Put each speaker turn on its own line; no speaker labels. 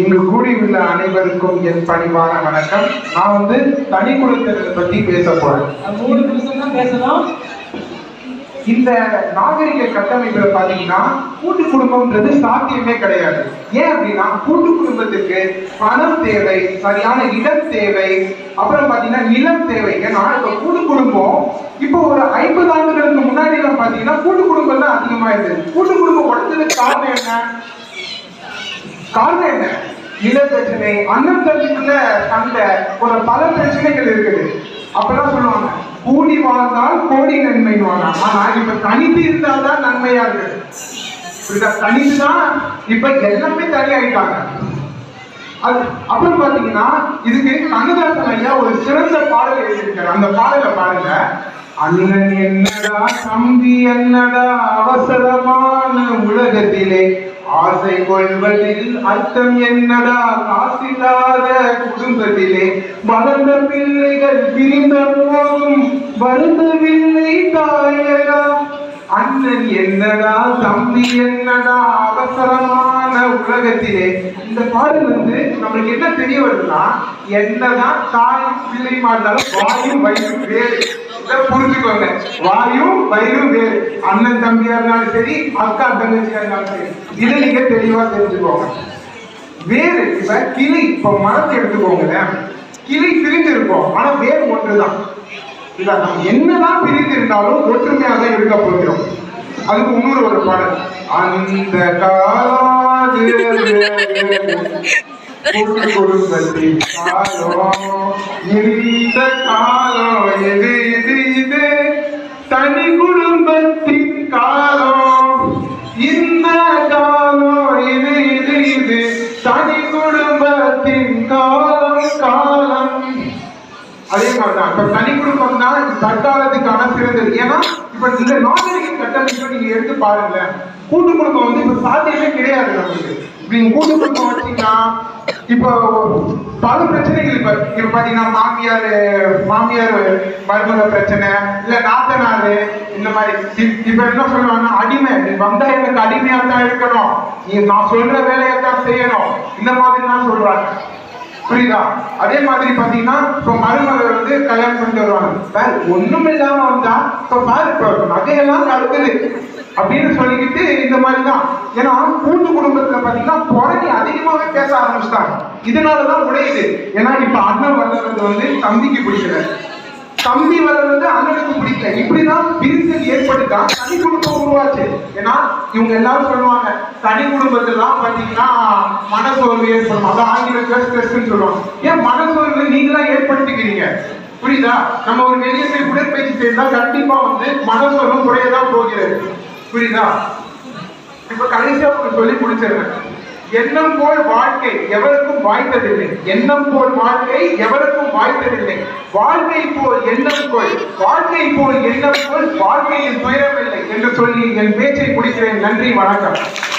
இங்கு கூடியுள்ள அனைவருக்கும் என் பணிவான வணக்கம். நான் வந்து தனி குடித்தனத்தை பத்தி பேச போறேன். இந்த நாகரிக கட்டமைப்புல பாத்தீங்கன்னா கூட்டு குடும்பம்ன்றது சாத்தியமே கிடையாது. ஏன் அப்படின்னா கூட்டு குடும்பத்துக்கு பணம் தேவை சரியான இடம் தேவை அப்புறம் பாத்தீங்கன்னா நிலம் தேவை. ஏன்னா இப்ப கூட்டு குடும்பம் இப்போ ஒரு ஐம்பது ஆண்டுகளுக்கு முன்னாடி எல்லாம் பாத்தீங்கன்னா கூட்டு குடும்பம் தான் அதிகமா இருந்தது கூட்டு குடும்பம் உடஞ்சதுக்கு காரணம் என்ன? காரணம் என்ன? இன பிரச்சனை அண்ணன் தம்பிக்குள்ள சண்டை. ஒரு பல பிரச்சனைகள் இருக்குது. அப்பெல்லாம் சொல்லுவாங்க கூடி வாழ்ந்தால் கோடி நன்மை வாழலாம். ஆனா இப்ப தனித்து இருந்தால்தான் நன்மையா இருக்கு புரியுதா? தனித்து இப்ப எல்லாமே தனியாயிட்டாங்க. அது அப்புறம் பாத்தீங்கன்னா இதுக்கு கண்ணதாசன் ஐயா ஒரு சிறந்த பாடல் எழுதியிருக்காரு. அந்த பாடலை பாருங்க. அண்ணன் என்னடா தம்பி என்னடா அவசரமான உலகத்திலே? ஆசை கொள்வதில் அர்த்தம் என்னடா காசில்லாத குடும்பத்திலே? வளர்ந்த பிள்ளைகள் பிரிந்த போதும் வருந்தவில்லை தாயடா அண்ணன் என்னடா தம்பி என்னடா அவசரமான உலகத்திலே? இந்த பாடல் வந்து நம்மளுக்கு என்ன தெரிய வருதுன்னா என்னதான் தாய் பிள்ளைமா இருந்தாலும் வாயும் வயிறு வேறு. புரிஞ்சுக்கோங்க. வாயும் வயிறு வேறு. அண்ணன் தம்பியா இருந்தாலும் சரி அக்கா தங்கச்சியா இருந்தாலும் சரி. இதை நீங்க தெளிவா தெரிஞ்சுக்கோங்க. வேறு இப்ப கிளி இப்ப மரத்தை எடுத்துக்கோங்களேன். கிளி பிரிந்து இருக்கும் ஆனா வேறு ஒன்றுதான். இதான் நம்ம என்னதான் பிரிந்து இருந்தாலும் ஒற்றுமையாக இருக்க போகிறோம். அதுக்கு இன்னொரு ஒரு பாடல். அந்த காலாது கூட்டு காலம் இந்த காலம் எது? அதே மாதிரிதான் இப்ப தனி குடும்பம்னா தற்காலத்துக்கான சிறந்தது. ஏன்னா இப்ப இந்த நாகரிக கட்டமைப்பை நீங்க எடுத்து பாருங்க கூட்டு குடும்பம் வந்து இப்ப சாத்தியமே கிடையாது நமக்கு நீங்க கூட்டு குடும்பம் வச்சீங்கன்னா இப்போ பல பிரச்சனைகள் இப்ப. இப்ப பாத்தீங்கன்னா மாமியார் மாமியார் மருமக பிரச்சனை இல்ல நாத்தனாரு இந்த மாதிரி. இப்ப என்ன சொல்லுவாங்கன்னா அடிமை. நீ வந்தா எனக்கு அடிமையா தான் இருக்கணும். நீ நான் சொல்ற வேலையை தான் செய்ய இந்த மாதிரி தான் சொல்றாங்க புரியுதா? அதே மாதிரி பாத்தீங்கன்னா இப்ப மருமகள் வந்து கல்யாணம் பண்ணிட்டு வருவாங்க. சார் ஒண்ணும் இல்லாம வந்தா இப்ப பாரு இப்ப நகையெல்லாம் அப்படின்னு சொல்லிக்கிட்டு இந்த மாதிரி தான் ஏன்னா கூட்டு குடும்பத்துல பாத்தீங்கன்னா புறணி அதிகமாவே பேச ஆரம்பிச்சிட்டாங்க. இதனாலதான் உடையுது. ஏன்னா இப்ப அண்ணன் வளர்றது வந்து தம்பிக்கு பிடிக்கல. தம்பி வளர்றது அண்ணனுக்கு பிடிக்கல. இப்படிதான் விரிசல் ஏற்பட்டுதான் தனி குடும்பம் உருவாச்சு. ஏன்னா இவங்க எல்லாரும் சொல்லுவாங்க தனி குடும்பத்திலாம் பாத்தீங்கன்னா மனசோர்வு ஏற்படும். அதான் ஆங்கிலத்துல ஸ்ட்ரெஸ்ன்னு சொல்லுவாங்க. ஏன் மனசோர்வு நீங்களா ஏற்படுத்திக்கிறீங்க? புரியுதா? நம்ம ஒரு வெளியே போய் உடற்பயிற்சி செய்தா கண்டிப்பா வந்து மனசோர்வு குறையதான் போகிறது. புரியுதா? இப்ப கடைசியா உங்களுக்கு சொல்லி முடிச்சிடுறேன். எண்ணம் போல் வாழ்க்கை எவருக்கும் வாய்ப்பதில்லை. எண்ணம் போல் வாழ்க்கை எவருக்கும் வாய்ப்பதில்லை. வாழ்க்கை போல் எண்ணம் போல் வாழ்க்கை போல் எண்ணம் போல் வாழ்க்கையில் துயரமில்லை என்று சொல்லி என் பேச்சை முடிக்கிறேன். நன்றி வணக்கம்.